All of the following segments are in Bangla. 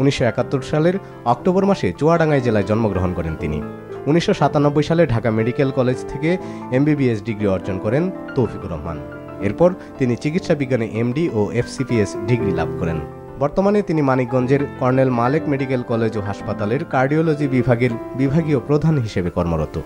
উনিশশো একাত্তর সালের অক্টোবর মাসে চুয়াডাঙ্গাই জেলায় জন্মগ্রহণ করেন তিনি। উনিশশো সাতানব্বই সালে ঢাকা মেডিকেল কলেজ থেকে এমবিবিএস ডিগ্রি অর্জন করেন তৌফিকুর রহমান। এরপর তিনি চিকিৎসা বিজ্ঞানে এমডি ও এফসিপিএস ডিগ্রি লাভ করেন। বর্তমানে তিনি মানিকগঞ্জের কর্নেল মালেক মেডিকেল কলেজ ও হাসপাতালের কার্ডিওলজি বিভাগের বিভাগীয় প্রধান হিসেবে কর্মরত।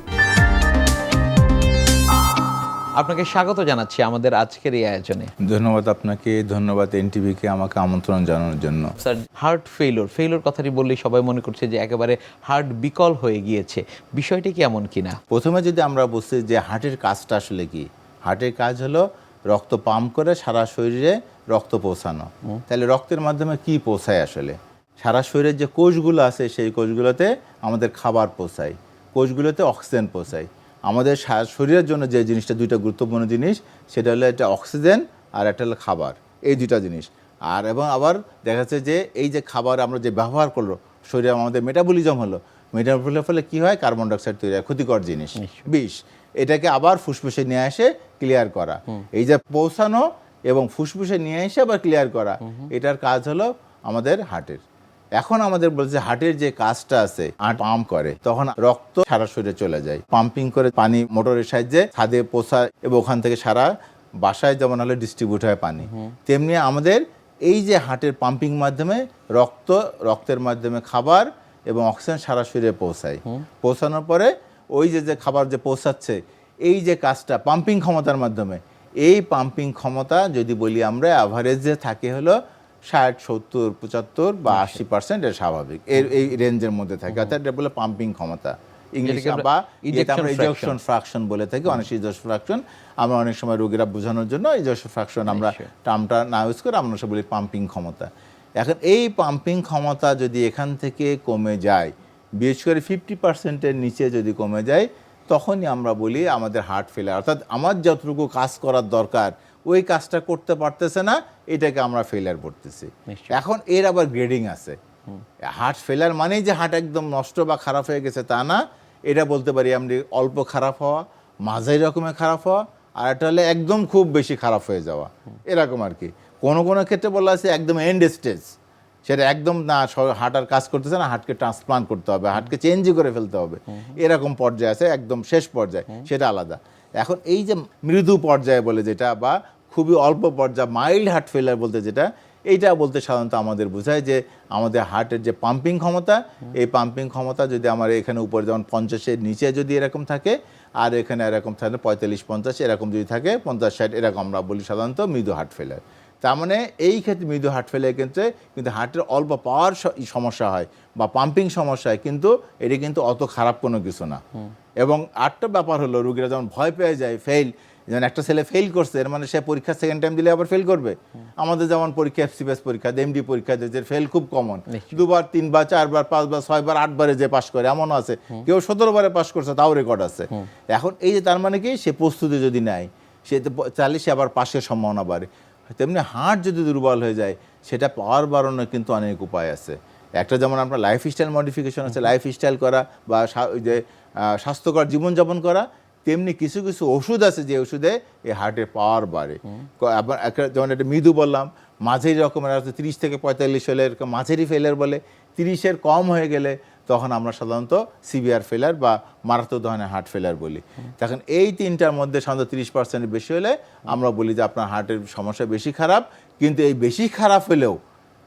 আপনাকে স্বাগত জানাচ্ছি আমাদের আজকের এই আয়োজনে। ধন্যবাদ আপনাকে ধন্যবাদ এনটিভিকে আমাকে আমন্ত্রণ জানানোর জন্য। স্যার হার্ট ফেইলোর ফেইলোর কথাটি বললেই সবাই মনে করছে যে একেবারে হার্ট বিকল হয়ে গিয়েছে। বিষয়টি কি এমন কিনা? প্রথমে যদি আমরা বুঝছি যে হার্টের কাজটা আসলে কি? হার্টের কাজ হলো রক্ত পাম্প করে সারা শরীরে রক্ত পৌঁছানো। তাহলে রক্তের মাধ্যমে কি পৌঁছায় আসলে? সারা শরীরের যে কোষগুলো আছে সেই কোষগুলোতে আমাদের খাবার পৌঁছায়। কোষগুলোতে অক্সিজেন পৌঁছায়। আমাদের শরীরের জন্য যে জিনিসটা দুইটা গুরুত্বপূর্ণ জিনিস সেটা হলো একটা অক্সিজেন আর একটা হলো খাবার। এই দুইটা জিনিস। আর এবং আবার দেখা যাচ্ছে যে এই যে খাবার আমরা যে ব্যবহার করল শরীরে আমাদের মেটাবলিজম হলো মেটাবলিজমের ফলে কি হয়? কার্বন ডাইঅক্সাইড তৈরি হয় ক্ষতিকর জিনিস। বিষ। এটাকে আবার ফুসফুসে নিয়ে এসে ক্লিয়ার করা। এই যে পৌঁছানো এবং ফুসফুসে নিয়ে এসে আবার ক্লিয়ার করা এটার কাজ হলো আমাদের হার্টের এখন আমাদের বলছে হার্টের যে কাজটা আছে হার্ট পাম্প করে তখন রক্ত সারা শরীরে চলে যায়। পাম্পিং করে পানি মোটরের সাহায্যে ছাদে পোষায় এবং ওখান থেকে সারা বাসায় যেমন হলে ডিস্ট্রিবিউট হয় পানি। তেমনি আমাদের এই যে হার্টের পাম্পিং মাধ্যমে রক্ত রক্তের মাধ্যমে খাবার এবং অক্সিজেন সারা শরীরে পৌঁছায়। পৌঁছানোর পরে ওই যে যে খাবার যে পৌঁছাচ্ছে এই যে কাজটা পাম্পিং ক্ষমতার মাধ্যমে এই পাম্পিং ক্ষমতা যদি বলি আমরা অ্যাভারেজে থাকে হলো ষাট সত্তর পঁচাত্তর বা আশি পার্সেন্ট এটা স্বাভাবিক। এর এই রেঞ্জের মধ্যে থাকে। অর্থাৎ এটা বলে পাম্পিং ক্ষমতা। ইংলিশে বা আমরা ইজেকশন ফ্রাকশন বলে থাকি অনেক ইজেকশন ফ্রাকশন আমরা অনেক সময় রোগীরা বোঝানোর জন্য ইজেকশন ফ্রাকশন আমরা টার্মটা না ইউজ করে আমরা সব বলি পাম্পিং ক্ষমতা। এখন এই পাম্পিং ক্ষমতা যদি এখান থেকে কমে যায় বিশেষ করে ফিফটি পার্সেন্টের নিচে যদি কমে যায় তখনই আমরা বলি আমাদের হার্ট ফেলার অর্থাৎ আমার যতটুকু কাজ করার দরকার ওই কাজটা করতে পারতেছে না এটাকে আমরা ফেলার করতেছি এখন এর আবার গ্রেডিং আছে। হার্ট ফেলার মানেই যে হার্ট একদম নষ্ট বা খারাপ হয়ে গেছে তা না এটা বলতে পারি আমরা অল্প খারাপ হওয়া মাঝারি রকমের খারাপ হওয়া আর একটা হলে একদম খুব বেশি খারাপ হয়ে যাওয়া। এরকম আর কি। কোনো কোনো ক্ষেত্রে বলা আছে একদম এন্ড স্টেজ সেটা একদম না হার্ট আর কাজ করতেছে না হার্টকে ট্রান্সপ্লান্ট করতে হবে হার্টকে চেঞ্জই করে ফেলতে হবে। এরকম পর্যায়ে আছে একদম শেষ পর্যায়ে সেটা আলাদা। এখন এই যে মৃদু পর্যায়ে বলে যেটা বা খুবই অল্প পর্যায়ে মাইল্ড হার্ট ফেলার বলতে যেটা এইটা বলতে সাধারণত আমাদের বোঝায় যে আমাদের হার্টের যে পাম্পিং ক্ষমতা এই পাম্পিং ক্ষমতা যদি আমার এখানে উপরে যেমন পঞ্চাশের নিচে যদি এরকম থাকে আর এখানে এরকম থাকে পঁয়তাল্লিশ পঞ্চাশ এরকম যদি থাকে পঞ্চাশ ষাট এরকম আমরা বলি সাধারণত মৃদু হার্ট ফেলার তার মানে এই ক্ষেত্রে মৃদু হার্ট ফেলের ক্ষেত্রে কিন্তু হার্টের অল্প পাওয়ার সমস্যা হয় বা পাম্পিং সমস্যা হয় কিন্তু এটি কিন্তু অত খারাপ কোনো কিছু না। এবং আরেকটা ব্যাপার হলো রুগীরা যখন ভয় পেয়ে যায় ফেল যেমন একটা ছেলে ফেল করছে এর মানে সে পরীক্ষা সেকেন্ড টাইম দিলে আবার ফেল করবে। আমাদের যেমন পরীক্ষা এফসিপিএস পরীক্ষা এমডি পরীক্ষা যে ফেল খুব কমন দুবার তিনবার চারবার পাঁচবার ছয়বার আটবারে যে পাশ করে এমনও আছে। কেউ সতেরো বারে পাশ করছে তাও রেকর্ড আছে। এখন এই যে তার মানে কি সে প্রস্তুতি যদি নেয় সে তাহলে সে আবার পাশের সম্ভাবনা বাড়ে। তেমনি হার্ট যদি দুর্বল হয়ে যায় সেটা পাওয়ার বাড়ানোর কিন্তু অনেক উপায় আছে। একটা যেমন আপনার লাইফ স্টাইল মডিফিকেশন আছে লাইফ স্টাইল করা বা যে স্বাস্থ্যকর জীবনযাপন করা তেমনি কিছু কিছু ওষুধ আছে যে ওষুধে এই হার্টের পাওয়ার বাড়ে। আবার একটা যেমন একটা মৃদু বললাম মাঝারি রকমের আছে তিরিশ থেকে পঁয়তাল্লিশ হলে এরকম মাঝারি ফেলার বলে তিরিশের কম হয়ে গেলে তখন আমরা সাধারণত সিভিয়ার ফেলার বা মারাত্মক ধরনের হার্ট ফেলার বলি। তখন এই তিনটার মধ্যে সাধারণত তিরিশ পার্সেন্ট বেশি হলে আমরা বলি যে আপনার হার্টের সমস্যা বেশি খারাপ কিন্তু এই বেশি খারাপ হলেও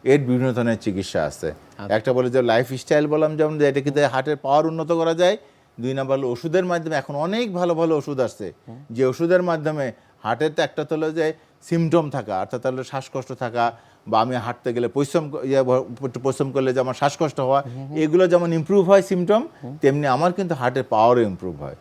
এর বিভিন্ন ধরনের চিকিৎসা আছে। একটা বলে যে লাইফ স্টাইল বললাম যেমন যে এটা কিন্তু হার্টের পাওয়ার উন্নত করা যায় দুই নাম্বার হলো ওষুধের মাধ্যমে এখন অনেক ভালো ভালো ওষুধ আসছে। যে ওষুধের মাধ্যমে হার্টের তো একটা তো হলো যে সিমটম থাকা অর্থাৎ হলো শ্বাসকষ্ট থাকা বা আমি হাঁটতে গেলে পরিশ্রম ইয়ে পরিশ্রম করলে যে আমার শ্বাসকষ্ট হওয়া এগুলো যেমন ইমপ্রুভ হয় সিমটম তেমনি আমার কিন্তু হার্টের পাওয়ারও ইমপ্রুভ হয়।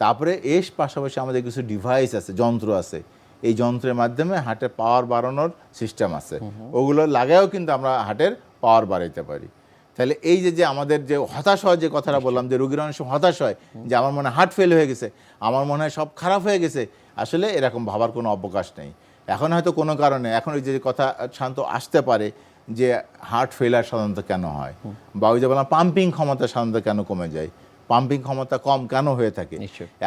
তারপরে এর পাশাপাশি আমাদের কিছু ডিভাইস আছে যন্ত্র আছে। এই যন্ত্রের মাধ্যমে হার্টের পাওয়ার বাড়ানোর সিস্টেম আছে। ওগুলো লাগায়ও কিন্তু আমরা হার্টের পাওয়ার বাড়াইতে পারি। তাহলে এই যে যে আমাদের যে হতাশ হয় যে কথাটা বললাম যে রোগীর অনেক সময় হতাশ হয় যে আমার মনে হয় হার্ট ফেল হয়ে গেছে আমার মনে হয় সব খারাপ হয়ে গেছে আসলে এরকম ভাবার কোনো অবকাশ নেই। এখন হয়তো কোনো কারণে এখন ওই যে কথা শান্ত আসতে পারে যে হার্ট ফেলার সাধারণত কেন হয় বা ওই যে বললাম পাম্পিং ক্ষমতা সাধারণত কেন কমে যায় পাম্পিং ক্ষমতা কম কেন হয়ে থাকে।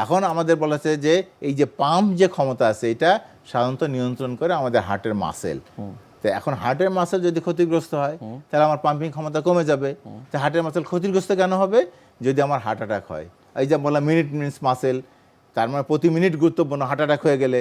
এখন আমাদের বলেছে যে এই যে পাম্প যে ক্ষমতা আছে এটা সাধারণত নিয়ন্ত্রণ করে আমাদের হার্টের মাসেল তো এখন হার্টের মাসেল যদি ক্ষতিগ্রস্ত হয় তাহলে আমার পাম্পিং ক্ষমতা কমে যাবে। তো হার্টের মাসেল ক্ষতিগ্রস্ত কেন হবে? যদি আমার হার্ট অ্যাটাক হয়। এই যে বললাম মিনিট মিনিটস মাসেল তার মানে প্রতি মিনিট গুরুত্বপূর্ণ হার্ট অ্যাটাক হয়ে গেলে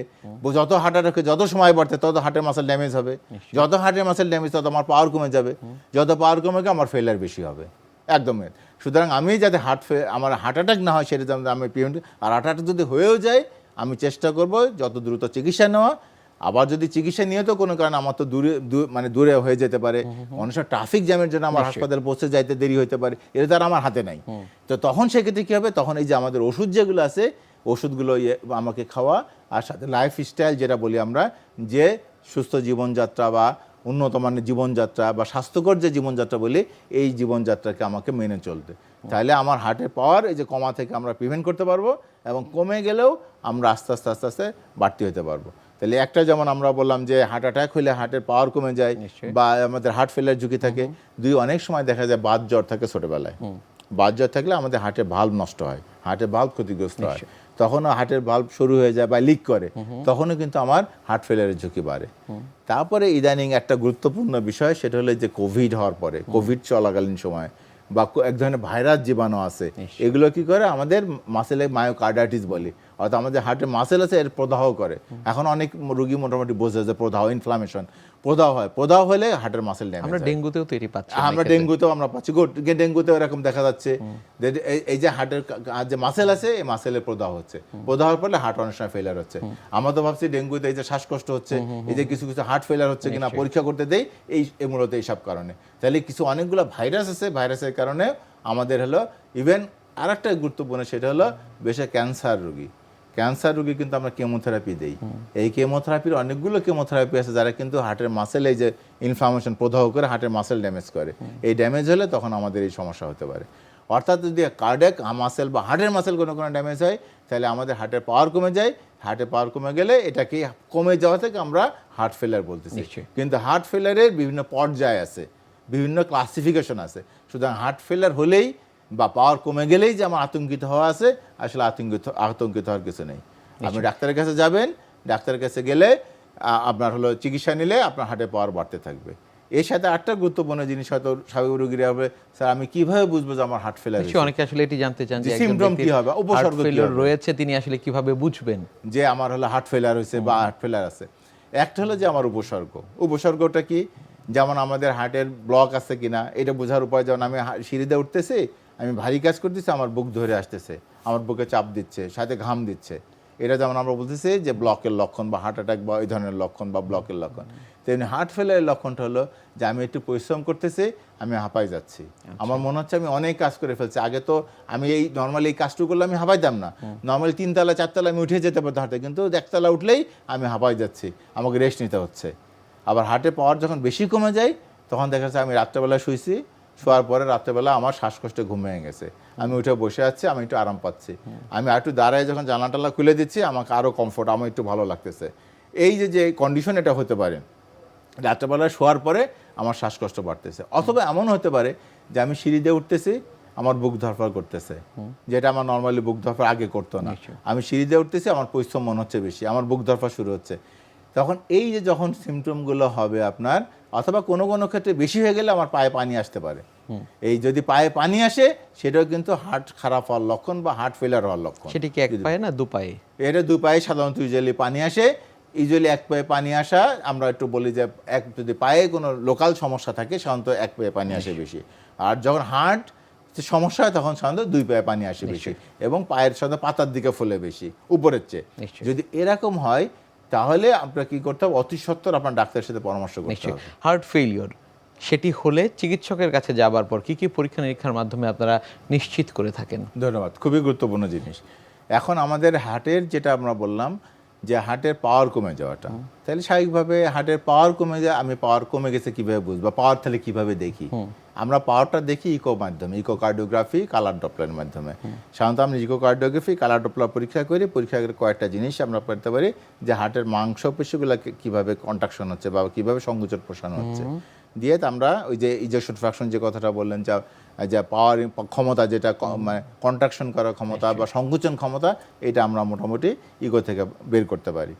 যত হার্ট অ্যাটাক যত সময় বাড়তে তত হার্টের মাসেল ড্যামেজ হবে। যত হার্টের মাসেল ড্যামেজ তত আমার পাওয়ার কমে যাবে। যত পাওয়ার কমে গেলে আমার ফেলার বেশি হবে। একদম এর। সুতরাং আমি যাতে হার্ট ফে আমার হার্ট অ্যাটাক না হয় সেটা আমি প্রিভেন্ট আর হার্ট অ্যাটাক যদি হয়েও যায় আমি চেষ্টা করব যত দ্রুত চিকিৎসা নেওয়া আবার যদি চিকিৎসা নিয়ে তো কোনো কারণে আমার তো দূরে মানে দূরে হয়ে যেতে পারে। অনেক সময় ট্রাফিক জ্যামের জন্য আমার হাসপাতালে পৌঁছে যাইতে দেরি হতে পারে। এটা তো আর আমার হাতে নাই। তো তখন সেক্ষেত্রে কী হবে? তখন এই যে আমাদের ওষুধ যেগুলো আছে ওষুধগুলো ইয়ে আমাকে খাওয়া আর সাথে লাইফ স্টাইল যেটা বলি আমরা যে সুস্থ জীবনযাত্রা বা উন্নত মানের জীবনযাত্রা বা স্বাস্থ্যকর যে জীবনযাত্রা বলি এই জীবনযাত্রাকে আমাকে মেনে চলতে। তাহলে আমার হার্টের পাওয়ার এই যে কমা থেকে আমরা প্রিভেন্ট করতে পারব এবং কমে গেলেও আমরা আস্তে আস্তে আস্তে আস্তে বাড়তি হতে পারব। তাহলে একটা যেমন আমরা বললাম যে হার্ট অ্যাটাক হলে হার্টের পাওয়ার কমে যায় বা আমাদের হার্ট ফেলার ঝুঁকি থাকে। দুই অনেক সময় দেখা যায় বাত জ্বর থাকে ছোটবেলায়। বাত জ্বর থাকলে আমাদের হার্টের ভাল্ব নষ্ট হয় হার্টের ভাল্ব ক্ষতিগ্রস্ত হয়। তখনও হার্টের ভাল্ব শুরু হয়ে যায় বা লিক করে। তখনও কিন্তু আমার হার্ট ফেলারের ঝুঁকি বাড়ে। তারপরে ইদানিং একটা গুরুত্বপূর্ণ বিষয় সেটা হলো যে কোভিড হওয়ার পরে কোভিড চলাকালীন সময়। বা এক ধরনের ভাইরাস জীবাণু আছে। এগুলো কি করে? আমাদের মাসেলে মায়োকার্ডাইটিস বলি। অর্থাৎ আমাদের হার্টের মাসেল আছে এর প্রদাহ করে। এখন অনেক রুগী মোটামুটি বোঝে যে প্রদাহ ইনফ্লামেশন প্রদাহ হয়। প্রদাহ হলে হার্টের মাসেল ড্যামেজ আমরা ডেঙ্গুতেও তো এটি পাচ্ছি আমরা ডেঙ্গুতেও আমরা পাচ্ছি। ডেঙ্গুতেও এরকম দেখা যাচ্ছে। যে এই- যে হার্টের যে মাসেল আছে এই মাসেলের প্রদাহ হচ্ছে। প্রদাহ হওয়ার ফলে হার্ট অনেক সময় ফেলার হচ্ছে। আমরা তো ভাবছি ডেঙ্গুতে এই যে শ্বাসকষ্ট হচ্ছে এই যে কিছু কিছু হার্ট ফেলার হচ্ছে কিনা পরীক্ষা করতে দেই এই এই মূলত এইসব কারণে। তাহলে কিছু অনেকগুলো ভাইরাস আছে। ভাইরাসের কারণে আমাদের হলো ইভেন আর একটা গুরুত্বপূর্ণ সেটা হলো বেশি ক্যান্সার রোগী। ক্যান্সার রোগী কিন্তু আমরা কেমোথেরাপি দেই। এই কেমোথেরাপির অনেকগুলো কেমোথেরাপি আছে যারা কিন্তু হার্টের মাসেল এই যে ইনফ্লামেশন প্রদাহ করে হার্টের মাসেল ড্যামেজ করে। এই ড্যামেজ হলে তখন আমাদের এই সমস্যা হতে পারে। অর্থাৎ যদি কার্ডেক মাসেল বা হার্টের মাসেল কোনো কোনো ড্যামেজ হয় তাহলে আমাদের হার্টের পাওয়ার কমে যায়। হার্টের পাওয়ার কমে গেলে এটাকে কমে যাওয়া থেকে আমরা হার্ট ফেলার বলতেছি। কিন্তু হার্ট ফেলারের বিভিন্ন পর্যায় আছে বিভিন্ন ক্লাসিফিকেশন আছে। সুতরাং হার্ট ফেলার হলেই বা পাওয়ার কমে গেলেই যে আমার আতঙ্কিত হওয়া আছে আসলে আতঙ্কিত আতঙ্কিত হওয়ার কিছু নেই। আপনি ডাক্তারের কাছে যাবেন ডাক্তারের কাছে গেলে আপনার হলো চিকিৎসা নিলে আপনার হার্টের পাওয়ার বাড়তে থাকবে। এর সাথে আরেকটা গুরুত্বপূর্ণ জিনিস হয়তো স্বাভাবিক রোগীরা হবে স্যার আমি কীভাবে বুঝব যে আমার হার্ট ফেলার অনেকে আসলে এটি জানতে চান যে symptom কি হবে, উপসর্গ কি রয়েছে তিনি আসলে কীভাবে বুঝবেন? যে আমার হলো হার্ট ফেলার হয়েছে বা হার্ট ফেলার আছে। একটা হলো যে আমার উপসর্গ। উপসর্গটা কি? যেমন আমাদের হার্টের ব্লক আছে কিনা এটা বোঝার উপায় যেমন আমি সিঁড়িতে উঠতেছি আমি ভারী কাজ করতেছি আমার বুক ধরে আসতেছে আমার বুকে চাপ দিচ্ছে সাথে ঘাম দিচ্ছে। এটা যেমন আমরা বলতেছি যে ব্লকের লক্ষণ বা হার্ট অ্যাটাক বা এই ধরনের লক্ষণ বা ব্লকের লক্ষণ। তেমনি হার্ট ফেলারের লক্ষণটা হলো যে আমি একটু পরিশ্রম করতেছি আমি হাঁপাই যাচ্ছি। আমার মনে হচ্ছে আমি অনেক কাজ করে ফেলছি। আগে তো আমি এই নর্মালি এই কাজটুকু করলে আমি হাঁপাই হাঁপাইতাম না। নর্মালি তিনতলা চারতলা আমি উঠে যেতে পারতাম হাঁটে কিন্তু একতলা উঠলেই আমি হাঁপাই যাচ্ছি আমাকে রেস্ট নিতে হচ্ছে। আবার হার্টের পাওয়ার যখন বেশি কমে যায় তখন দেখা যাচ্ছে আমি রাত্রেবেলা শুয়েছি শোয়ার পরে রাত্রেবেলা আমার শ্বাসকষ্টে ঘুম ভেঙে গেছে। আমি উঠে বসে আছি আমি একটু আরাম পাচ্ছি। আমি আর একটু দাঁড়ায় যখন জানলা টালা খুলে দিচ্ছি আমাকে আরও কমফোর্ট আমার একটু ভালো লাগতেছে। এই যে যে কন্ডিশন এটা হতে পারে রাত্রেবেলা শোয়ার পরে আমার শ্বাসকষ্ট বাড়তেছে। অথবা এমন হতে পারে যে আমি সিঁড়ি দিয়ে উঠতেছি আমার বুক ধরফর করতেছে। যেটা আমার নর্মালি বুক ধরফর আগে করতো না। আমি সিঁড়ি দিয়ে উঠতেছি আমার পরিশ্রম মনে হচ্ছে বেশি আমার বুক ধরফর শুরু হচ্ছে। তখন এই যে যখন সিমটমগুলো হবে আপনার অথবা কোনো কোনো ক্ষেত্রে বেশি হয়ে গেলে আমার পায়ে পানি আসতে পারে। এই যদি পায়ে পানি আসে সেটাও কিন্তু হার্ট খারাপ হওয়ার লক্ষণ বা হার্ট ফেলার হওয়ার লক্ষণ। সেটি কি এক পায়ে না দু পায়ে? এটা দু পায়ে সাধারণত ইউজুয়ালি পানি আসে। ইউজুয়ালি এক পায়ে পানি আসা আমরা একটু বলি যে এক যদি পায়ে কোনো লোকাল সমস্যা থাকে সাধারণত এক পায়ে পানি আসে বেশি। আর যখন হার্ট সমস্যা হয় তখন সাধারণত দুই পায়ে পানি আসে বেশি। এবং পায়ের সাধারণত পাতার দিকে ফুলে বেশি উপরের চেয়ে। যদি এরকম হয় তাহলে আপনার কি করতে হবে? অতি সত্তর আপনার ডাক্তারের সাথে পরামর্শ করতে হবে। হার্ট ফেলিওর সেটি হলে চিকিৎসকের কাছে যাবার পর কি কি পরীক্ষা নিরীক্ষার মাধ্যমে আপনারা নিশ্চিত করে থাকেন? ধন্যবাদ খুবই গুরুত্বপূর্ণ জিনিস। এখন আমাদের হার্টের যেটা আমরা বললাম যে হার্টের পাওয়ার কমে যাওয়াটা। তাহলে স্বাভাবিকভাবে হার্টের পাওয়ার কমে যায় আমি পাওয়ার কমে গেছে কীভাবে বুঝব? পাওয়ার তাহলে কীভাবে দেখি? আমরা পাওয়ারটা দেখি ইকো মাধ্যমে ইকো কার্ডিওগ্রাফি কালার ডপলারের মাধ্যমে সাধারণত আমরা ইকো কার্ডিওগ্রাফি কালার ডপলার পরীক্ষা করি পরীক্ষা করে কয়েকটা জিনিস আমরা করতে পারি যে হার্টের মাংসপেশিগুলো কীভাবে কন্ট্রাকশন হচ্ছে বা কীভাবে সংকুচন প্রসারণ হচ্ছে। দিয়ে তো আমরা ওই যে ইজেকশন ফ্র্যাকশন যে কথাটা বললেন যা যা পাওয়ার ক্ষমতা যেটা মানে কন্ট্রাকশন করার ক্ষমতা বা সংকুচন ক্ষমতা এটা আমরা মোটামুটি ইগো থেকে বের করতে পারি।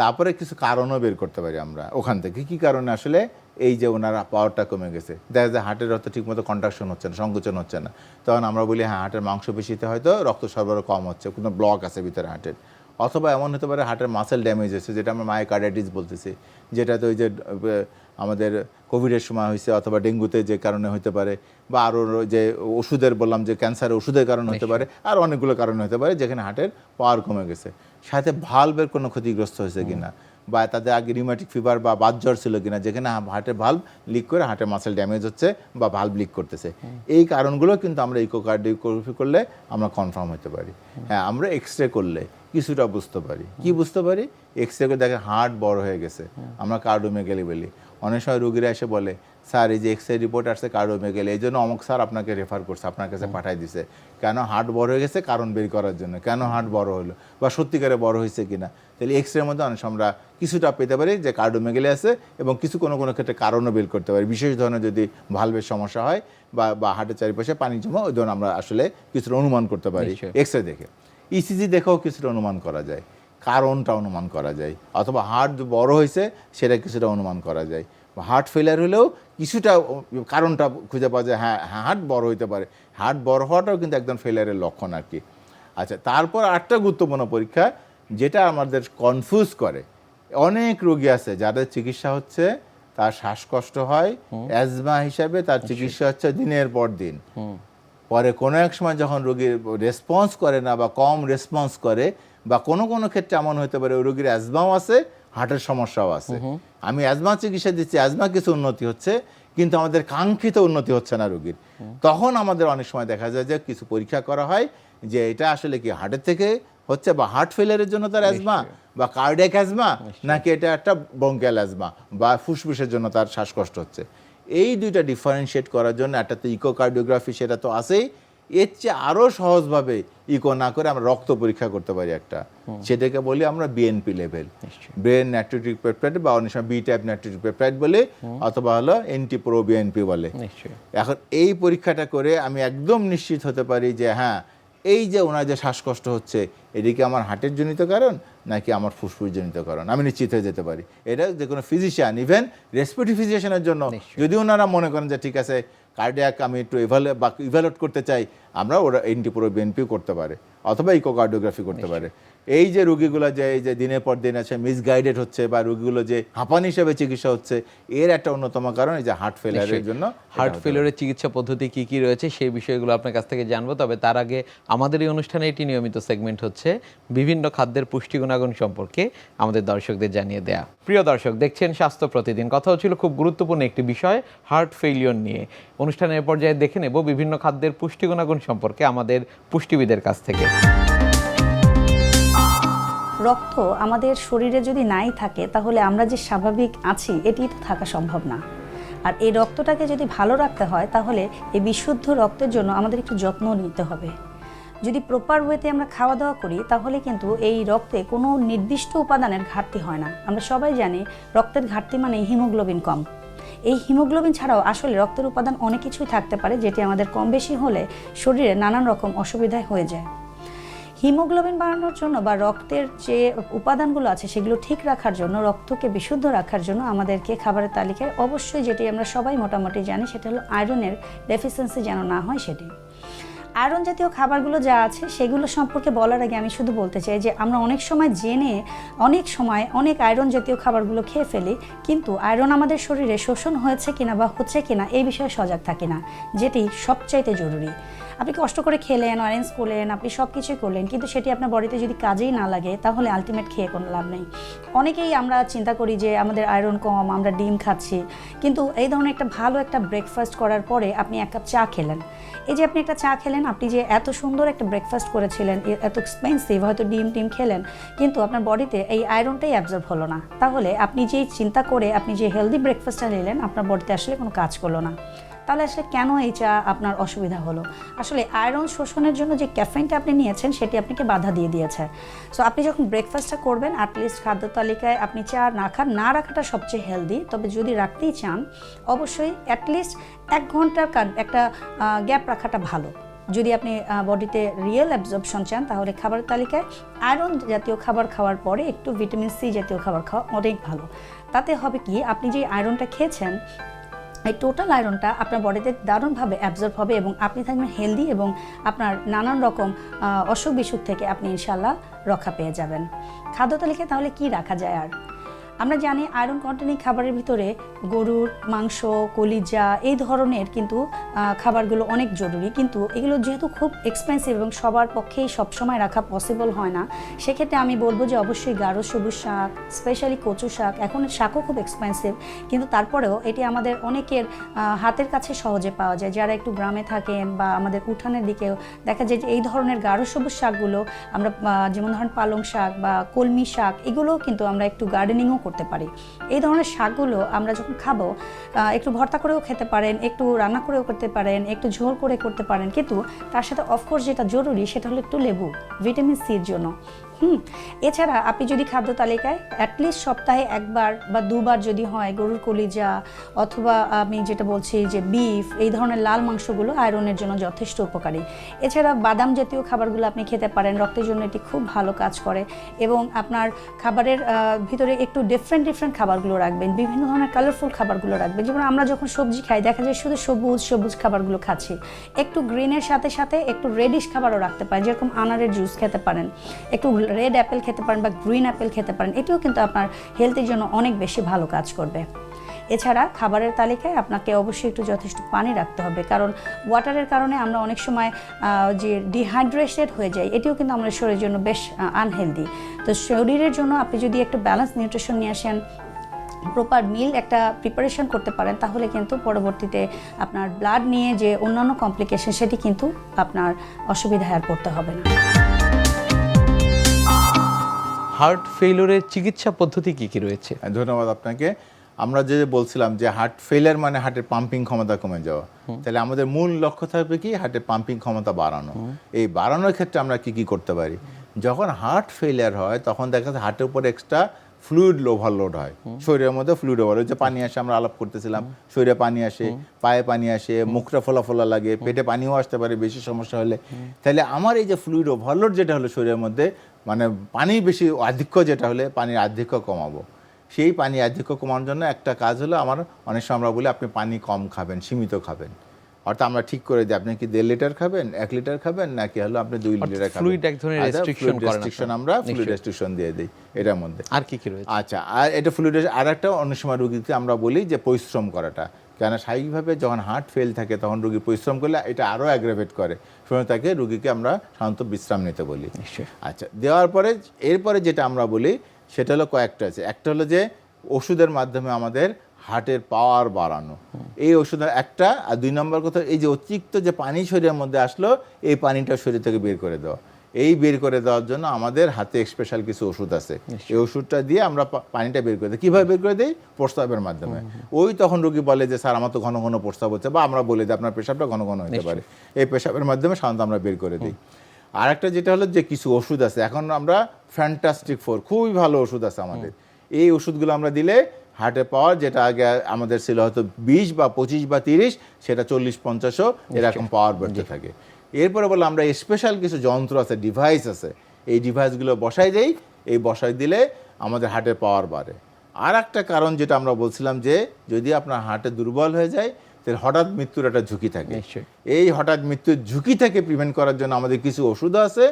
তারপরে কিছু কারণও বের করতে পারি আমরা ওখান থেকে। কি কারণে? আসলে এই যে ওনার পাওয়ারটা কমে গেছে। দেখা যায় হার্টের হয়তো ঠিকমতো কন্ট্রাকশন হচ্ছে না সংকোচন হচ্ছে না। তখন আমরা বলি হ্যাঁ হার্টের মাংসপেশিতে হয়তো রক্ত সরবরাহ কম হচ্ছে কোনো ব্লক আছে ভিতরে হার্টের। অথবা এমন হতে পারে হার্টের মাসেল ড্যামেজ হয়েছে যেটা আমরা মায়োকার্ডাইটিস বলতেছি। যেটা তো ওই যে আমাদের কোভিডের সময় হয়েছে অথবা ডেঙ্গুতে যে কারণে হতে পারে বা আরও যে ওষুধের বললাম যে ক্যান্সারের ওষুধের কারণে হতে পারে আর অনেকগুলো কারণে হতে পারে যেখানে হার্টের পাওয়ার কমে গেছে। সাথে ভালভের কোনো ক্ষতিগ্রস্ত হয়েছে কিনা বা তাদের আগে রিউম্যাটিক ফিভার বা বাত জ্বর ছিল কিনা যেখানে হার্টের ভাল্ব লিক করে হার্টের মাসেল ড্যামেজ হচ্ছে বা ভাল্ব লিক করতেছে। এই কারণগুলো কিন্তু আমরা ইকোকার্ডিওগ্রাফি করলে আমরা কনফার্ম হতে পারি। হ্যাঁ আমরা এক্স রে করলে কিছুটা বুঝতে পারি। কি বুঝতে পারি? এক্স রে করে দেখে হার্ট বড় হয়ে গেছে। আমরা কার্ডোমেগালি বলি। অনেক সময় রোগীরা এসে বলে স্যার এই যে এক্স রে রিপোর্ট আসছে কার্ডোমেগালি এই জন্য অমুক স্যার আপনাকে রেফার করছে আপনার কাছে পাঠাই দিছে। কেন হার্ট বড় হয়ে গেছে? কারণ বের করার জন্য। কেন হার্ট বড় হলো? বা সত্যিকারে বড় হয়েছে কিনা? তাহলে এক্স রের মধ্যে অনেক সময় আমরা কিছুটা পেতে পারি যে কার্ডোমেগালি আছে এবং কিছু কোনো কোনো ক্ষেত্রে কারণও বের করতে পারি। বিশেষ ধরনের যদি ভালভের সমস্যা হয় বা বা হার্টের চারিপাশে পানি জমা ওই ধরনের আমরা আসলে কিছুটা অনুমান করতে পারি এক্স রে দেখে। ইসিজি দেখেও কিছুটা অনুমান করা যায়। কারণটা অনুমান করা যায়। অথবা হার্ট বড় হয়েছে সেটা কিছুটা অনুমান করা যায়। হার্ট ফেলিয়ার হলেও কিছুটা কারণটা খুঁজে পাওয়া যায় হ্যাঁ হার্ট বড় হইতে পারে। হার্ট বড় হওয়াটাও কিন্তু একদম ফেলিয়ারের লক্ষণ আর কি। আচ্ছা তারপর আরেকটা গুরুত্বপূর্ণ পরীক্ষা যেটা আমাদের কনফিউজ করে। অনেক রোগী আছে যাদের চিকিৎসা হচ্ছে তার শ্বাসকষ্ট হয় অ্যাজমা হিসাবে তার চিকিৎসা হচ্ছে দিনের পর দিন। পরে কোনো এক সময় যখন রোগীর রেসপন্স করে না বা কম রেসপন্স করে বা কোনো কোনো ক্ষেত্রে এমন হতে পারে ওই রোগীর অ্যাজমাও আছে হার্টের সমস্যাও আছে। আমি অ্যাজমা চিকিৎসা দিচ্ছি অ্যাজমা কিছু উন্নতি হচ্ছে কিন্তু আমাদের কাঙ্ক্ষিত উন্নতি হচ্ছে না রোগীর। তখন আমাদের অনেক সময় দেখা যায় যে কিছু পরীক্ষা করা হয় যে এটা আসলে কি হার্টের থেকে হচ্ছে বা হার্ট ফেলিয়ারের জন্য তার অ্যাজমা বা কার্ডিয়াক অ্যাজমা নাকি এটা একটা বঙ্কিয়াল অ্যাজমা বা ফুসফুসের জন্য তার শ্বাসকষ্ট হচ্ছে। এই দুইটা ডিফারেন্সিয়েট করার জন্য একটা তো ইকোকার্ডিওগ্রাফি সেটা তো আছেই এর চেয়ে আরও সহজভাবে ইকো না করে আমরা রক্ত পরীক্ষা করতে পারি একটা। সেটাকে বলি আমরা BNP level brain natriuretic peptide বা অনেক সময় বি টাইপ ন্যাট্রিটিক পেপটাইড বলে অথবা হলো এনটি প্রো বিএনপি বলে এখন এই পরীক্ষাটা করে আমি একদম নিশ্চিত হতে পারি যে হ্যাঁ এই যে ওনার যে শ্বাসকষ্ট হচ্ছে এদিকে আমার হার্টের জনিত কারণ নাকি আমার ফুসফুস জনিত কারণ? আমি নিশ্চিত হয়ে যেতে পারি। এটা যে কোনো ফিজিশিয়ান ইভেন রেসপিরেটরি ফিজিশিয়ানের জন্য। যদি ওনারা মনে করেন যে ঠিক আছে কার্ডিয়াক আমি একটু এভালে বা ইভ্যালুয়েট করতে চাই আমরা ওরা এনটি প্রো বিএনপিও করতে পারে অথবা ইকোকার্ডিওগ্রাফি করতে পারে। এই যে রুগীগুলো যে এই যে দিনের পর দিন আছে মিসগাইডেড হচ্ছে বা রুগীগুলো যে হাঁপানি হিসেবে চিকিৎসা হচ্ছে এর একটা অন্যতম কারণ এই যে হার্ট ফেলিয়ারের জন্য হার্ট ফেলিওরের চিকিৎসা পদ্ধতি কি কি রয়েছে সেই বিষয়গুলো আপনার কাছ থেকে জানব। তবে তার আগে আমাদের এই অনুষ্ঠানে এটি নিয়মিত সেগমেন্ট হচ্ছে বিভিন্ন খাদ্যের পুষ্টি গুণাগুণ সম্পর্কে আমাদের দর্শকদের জানিয়ে দেয়া। প্রিয় দর্শক দেখছেন স্বাস্থ্য প্রতিদিন। কথা হচ্ছিল খুব গুরুত্বপূর্ণ একটি বিষয় হার্ট ফেলিওর নিয়ে। অনুষ্ঠানের পর্যায়ে দেখে নেব বিভিন্ন খাদ্যের পুষ্টি গুণাগুণ সম্পর্কে আমাদের পুষ্টিবিদের কাছ থেকে। রক্ত আমাদের শরীরে যদি নাই থাকে, তাহলে আমরা যে স্বাভাবিক আছি, এটি তো থাকা সম্ভব না। আর এই রক্তটাকে যদি ভালো রাখতে হয়, তাহলে এই বিশুদ্ধ রক্তের জন্য আমাদের একটু যত্ন নিতে হবে। যদি প্রপার ওয়েতে আমরা খাওয়া দাওয়া করি, তাহলে কিন্তু এই রক্তে কোনো নির্দিষ্ট উপাদানের ঘাটতি হয় না। আমরা সবাই জানি রক্তের ঘাটতি মানে হিমোগ্লোবিন কম। এই হিমোগ্লোবিন ছাড়াও আসলে রক্তের উপাদান অনেক কিছুই থাকতে পারে, যেটি আমাদের কম বেশি হলে শরীরে নানান রকম অসুবিধায় হয়ে যায়। হিমোগ্লোবিন বাড়ানোর জন্য বা রক্তের যে উপাদানগুলো আছে সেগুলো ঠিক রাখার জন্য, রক্তকে বিশুদ্ধ রাখার জন্য আমাদেরকে খাবারের তালিকায় অবশ্যই যেটি আমরা সবাই মোটামুটি জানি সেটা হলো আয়রনের ডেফিসিয়েন্সি যেন না হয় সেটি। আয়রন জাতীয় খাবারগুলো যা আছে সেগুলো সম্পর্কে বলার আগে আমি শুধু বলতে চাই যে আমরা অনেক সময় জেনে, অনেক সময় অনেক আয়রন জাতীয় খাবারগুলো খেয়ে ফেলি, কিন্তু আয়রন আমাদের শরীরে শোষণ হয়েছে কিনা বা হচ্ছে কিনা এই বিষয়ে সজাগ থাকি না, যেটি সবচাইতে জরুরি। আপনি কষ্ট করে খেলেন অরেঞ্জ করলেন, আপনি সব কিছুই করলেন, কিন্তু সেটি আপনার বডিতে যদি কাজেই না লাগে, তাহলে আলটিমেট খেয়ে কোনো লাভ নেই। অনেকেই আমরা চিন্তা করি যে আমাদের আয়রন কম, আমরা ডিম খাচ্ছি, কিন্তু এই ধরনের একটা ভালো একটা ব্রেকফাস্ট করার পরে আপনি এক কাপ চা খেলেন। এই যে আপনি একটা চা খেলেন, আপনি যে এত সুন্দর একটা ব্রেকফাস্ট করেছিলেন এত এক্সপেন্সিভ হয়তো ডিম টিম খেলেন, কিন্তু আপনার বডিতে এই আয়রনটাই অ্যাবজর্ব হলো না। তাহলে আপনি যেই চিন্তা করে, আপনি যে হেলদি ব্রেকফাস্টটা নিলেন, আপনার বডিতে আসলে কোনো কাজ করল না। তাহলে আসলে কেন এই চা আপনার অসুবিধা হলো? আসলে আয়রন শোষণের জন্য যে ক্যাফেনটা আপনি নিয়েছেন, সেটি আপনাকে বাধা দিয়ে দিয়েছে। সো আপনি যখন ব্রেকফাস্টটা করবেন অ্যাটলিস্ট খাদ্য তালিকায় আপনি চা না খান, না রাখাটা সবচেয়ে হেলদি তবে যদি রাখতেই চান, অবশ্যই অ্যাটলিস্ট এক ঘণ্টার একটা গ্যাপ রাখাটা ভালো। যদি আপনি বডিতে রিয়েল অ্যাবজর্পশন চান, তাহলে খাবারের তালিকায় আয়রন জাতীয় খাবার খাওয়ার পরে একটু ভিটামিন সি জাতীয় খাবার খাওয়া অনেক ভালো। তাতে হবে কি, আপনি যে আয়রনটা খেয়েছেন এই টোটাল আয়রনটা আপনার বডিতে দারুণভাবে অ্যাবজর্ব হবে এবং আপনি থাকবেন হেলদি এবং আপনার নানান রকম অসুখ বিসুখ থেকে আপনি ইনশাল্লাহ রক্ষা পেয়ে যাবেন। খাদ্য তালিকায় তাহলে কি রাখা যায় আর? আমরা জানি আয়রন কন্টেনিং খাবারের ভিতরে গরুর মাংস, কলিজা এই ধরনের কিন্তু খাবারগুলো অনেক জরুরি। কিন্তু এগুলো যেহেতু খুব এক্সপেন্সিভ এবং সবার পক্ষেই সবসময় রাখা পসিবল হয় না, সেক্ষেত্রে আমি বলব যে অবশ্যই গাঢ় সবুজ শাক স্পেশালি কচু শাক, এখন শাকও খুব এক্সপেন্সিভ কিন্তু তারপরেও এটি আমাদের অনেকের হাতের কাছে সহজে পাওয়া যায়। যারা একটু গ্রামে থাকেন বা আমাদের উঠানের দিকেও দেখা যায় যে এই ধরনের গাঢ় সবুজ শাকগুলো আমরা যেমন ধরেন পালং শাক বা কলমি শাক, এগুলোও কিন্তু আমরা একটু গার্ডেনিংও করতে পারি। এই ধরনের শাকগুলো আমরা যখন খাব একটু ভর্তা করেও খেতে পারেন, একটু রান্না করেও করতে পারেন, একটু ঝোল করে করতে পারেন, কিন্তু তার সাথে অফকোর্স যেটা জরুরি সেটা হলো একটু লেবু ভিটামিন সির জন্য। হুম, এছাড়া আপনি যদি খাদ্য তালিকায় অ্যাটলিস্ট সপ্তাহে একবার বা দুবার যদি হয় গরুর কলিজা অথবা আমি যেটা বলছি যে বিফ এই ধরনের লাল মাংসগুলো আয়রনের জন্য যথেষ্ট উপকারী। এছাড়া বাদাম জাতীয় খাবারগুলো আপনি খেতে পারেন, রক্তের জন্য এটি খুব ভালো কাজ করে এবং আপনার খাবারের ভিতরে একটু ডিফারেন্ট ডিফারেন্ট খাবারগুলো রাখবেন, বিভিন্ন ধরনের কালারফুল খাবারগুলো রাখবেন। যেমন আমরা যখন সবজি খাই, দেখা যায় শুধু সবুজ সবুজ খাবারগুলো খাচ্ছি। একটু গ্রিনের সাথে সাথে একটু রেডিশ খাবারও রাখতে পারেন, যেরকম আনারের জুস খেতে পারেন। একটু রেড অ্যাপেল খেতে পারেন বা গ্রিন অ্যাপেল খেতে পারেন, এটিও কিন্তু আপনার হেলথের জন্য অনেক বেশি ভালো কাজ করবে। এছাড়া খাবারের তালিকায় আপনাকে অবশ্যই একটু যথেষ্ট পানি রাখতে হবে, কারণ ওয়াটারের কারণে আমরা অনেক সময় যে ডিহাইড্রেটেড হয়ে যাই, এটিও কিন্তু আমাদের শরীরের জন্য বেশ আনহেলদি তো শরীরের জন্য আপনি যদি একটু ব্যালেন্স নিউট্রিশন নিয়ে আসেন প্রপার মিল একটা প্রিপারেশন করতে পারেন, তাহলে কিন্তু পরবর্তীতে আপনার ব্লাড নিয়ে যে অন্যান্য কমপ্লিকেশন সেটি কিন্তু আপনার অসুবিধায় আর পড়তে হবে না। হার্ট ফেইলুরের চিকিৎসা পদ্ধতি কি কি রয়েছে? হ্যাঁ, ধন্যবাদ আপনাকে। আমরা যে বলছিলাম যে হার্ট ফেলিয়ার মানে হার্টের পাম্পিং ক্ষমতা কমে যাওয়া। তাহলে আমাদের মূল লক্ষ্য থাকবে কি? হার্টের পাম্পিং ক্ষমতা বাড়ানো। এই বাড়ানোর ক্ষেত্রে আমরা কি কি করতে পারি? যখন হার্ট ফেলিয়ার হয় তখন দেখা যাচ্ছে হার্টের উপর এক্সট্রা ফ্লুইড ওভারলোড হয়। শরীরের মধ্যে ফ্লুইড ওভারলোড যে পানি আসে আমরা আলাপ করতেছিলাম শরীরে পানি আসে পায়ে পানি আসে মুখটা ফোলা ফোলা লাগে পেটে পানিও আসতে পারে বেশি সমস্যা হলে। তাহলে আমার এই যে ফ্লুইড ওভারলোড যেটা হলো শরীরের মধ্যে মানে পানি বেশি আধিক্য যেটা হলে পানির আধিক্য কমাবো। সেই পানি আধিক্য কমানোর জন্য একটা কাজ হলো আমার অনেক সময় আমরা বলি আপনি পানি কম খাবেন সীমিত খাবেন। অর্থাৎ আমরা ঠিক করে দিই আপনি কি দেড় লিটার খাবেন এক লিটার খাবেন নাকি হলো আপনি দুই লিটার খাবেন? এক ধরনের রেস্ট্রিকশন আমরা ফ্লুইড রেস্ট্রিকশন দিয়ে দিই এটার মধ্যে। আর কি কি রয়েছে? আচ্ছা আর এটা ফ্লুইড আর একটা অনেক সময় রুগীকে আমরা বলি যে পরিশ্রম করাটা। কেন স্বাভাবিকভাবে যখন হার্ট ফেল থাকে তখন রুগী পরিশ্রম করলে এটা আরও অ্যাগ্রাভেট করে। সময় তাকে রুগীকে আমরা সাধারণত বিশ্রাম নিতে বলি। আচ্ছা দেওয়ার পরে এরপরে যেটা আমরা বলি সেটা হলো কয়েকটা আছে। একটা হলো যে ওষুধের মাধ্যমে আমাদের হার্টের পাওয়ার বাড়ানো। এই ওষুধের একটা আর দুই নম্বর কথা এই যে অতিরিক্ত যে পানি শরীরের মধ্যে আসলো এই পানিটা শরীর থেকে বের করে দেওয়া। এই বের করে দেওয়ার জন্য আমাদের হাতে স্পেশাল কিছু ওষুধ আছে। এই ওষুধটা দিয়ে আমরা পানিটা বের করে দিই। কীভাবে বের করে দিই? প্রস্তাবের মাধ্যমে। ওই তখন রোগী বলে যে স্যার আমার তো ঘন ঘন প্রস্তাব হচ্ছে। বা আমরা বলে দিই আপনার পেশাবটা ঘন ঘন হতে পারে। এই পেশাবের মাধ্যমে সাধারণত আমরা বের করে দিই। আর একটা যেটা হলো যে কিছু ওষুধ আছে। এখন আমরা ফ্যান্টাস্টিক ফোর খুবই ভালো ওষুধ আছে আমাদের। এই ওষুধগুলো আমরা দিলে হার্টে পাওয়ার যেটা আগে আমাদের ছিল হয়তো বিশ বা পঁচিশ বা তিরিশ সেটা চল্লিশ পঞ্চাশও এরকম পাওয়ার বাড়তে থাকে। এরপরে বলে আমরা স্পেশাল কিছু যন্ত্র আছে ডিভাইস আছে। এই ডিভাইসগুলো বসাই দেই। এই বসাই দিলে আমাদের হার্টের পাওয়ার বাড়ে। আর একটা কারণ যেটা আমরা বলছিলাম যে যদি আপনার হার্টে দুর্বল হয়ে যায় তাহলে হঠাৎ মৃত্যুর একটা ঝুঁকি থাকে। এই হঠাৎ মৃত্যুর ঝুঁকি থেকে প্রিভেন্ট করার জন্য আমাদের কিছু ওষুধ আছে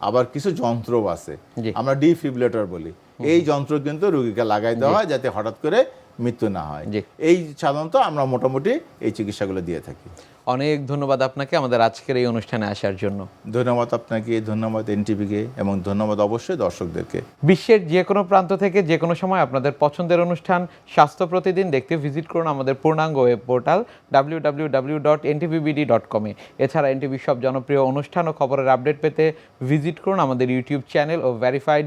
আবার কিছু যন্ত্রও আছে। আমরা ডিফিব্রিলেটর বলি। এই যন্ত্র কিন্তু রোগীকে লাগাই দেওয়া হয় যাতে হঠাৎ করে মৃত্যু না হয়। এই সাধারণত আমরা মোটামুটি এই চিকিৎসাগুলো দিয়ে থাকি। অনেক ধন্যবাদ আপনাকে আমাদের আজকের এই অনুষ্ঠানে আসার জন্য। ধন্যবাদ আপনাকে ধন্যবাদ এনটিভিকে এবং ধন্যবাদ অবশ্যই দর্শকদেরকে। বিশ্বের যে কোনো প্রান্ত থেকে যে কোনো সময় আপনাদের পছন্দের অনুষ্ঠান স্বাস্থ্য প্রতিদিন দেখতে ভিজিট করুন আমাদের পূর্ণাঙ্গ web portal W W W dot NTVBD dot কমে এছাড়া এনটিভির সব জনপ্রিয় অনুষ্ঠান ও খবরের আপডেট পেতে ভিজিট করুন আমাদের ইউটিউব চ্যানেল ও ভেরিফাইড